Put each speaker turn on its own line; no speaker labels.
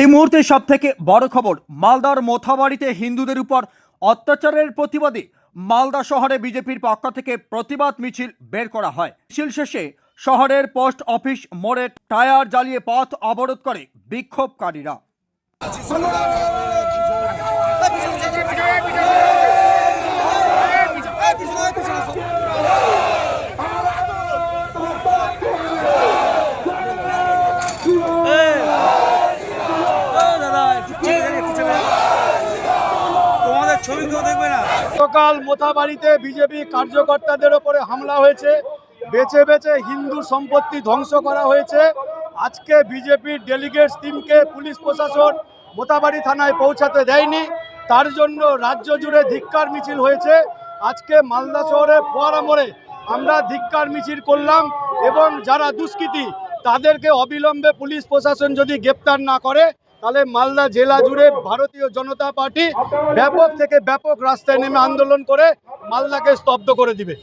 এই মুহূর্তে সব থেকে বড় খবর, মালদার মোথাবাড়িতে হিন্দুদের উপর অত্যাচারের প্রতিবাদে মালদা শহরে বিজেপির পক্ষ থেকে প্রতিবাদ মিছিল বের করা হয়। মিছিল শেষে শহরের পোস্ট অফিস মোড়ে টায়ার জ্বালিয়ে পথ অবরোধ করে বিক্ষোভকারীরা।
গতকাল মোথাবাড়িতে বিজেপি কার্যকর্তাদের ওপরে হামলা হয়েছে। বেছে বেছে হিন্দু সম্পত্তি ধ্বংস করা হয়েছে। আজকে বিজেপির ডেলিগেটস টিমকে পুলিশ প্রশাসন মোথাবাড়ি থানায় পৌঁছাতে দেয়নি। তার জন্য রাজ্য জুড়ে ধিক্কার মিছিল হয়েছে। আজকে মালদা শহরে ফোয়ারা মোড়ে আমরা ধিক্কার মিছিল করলাম এবং যারা দুষ্কৃতী, তাদেরকে অবিলম্বে পুলিশ প্রশাসন যদি গ্রেপ্তার না করে তাহলে মালদা জেলা জুড়ে ভারতীয় জনতা পার্টি ব্যাপক থেকে ব্যাপক রাস্তায় নেমে আন্দোলন করে মালদাকে স্তব্ধ করে দিবে।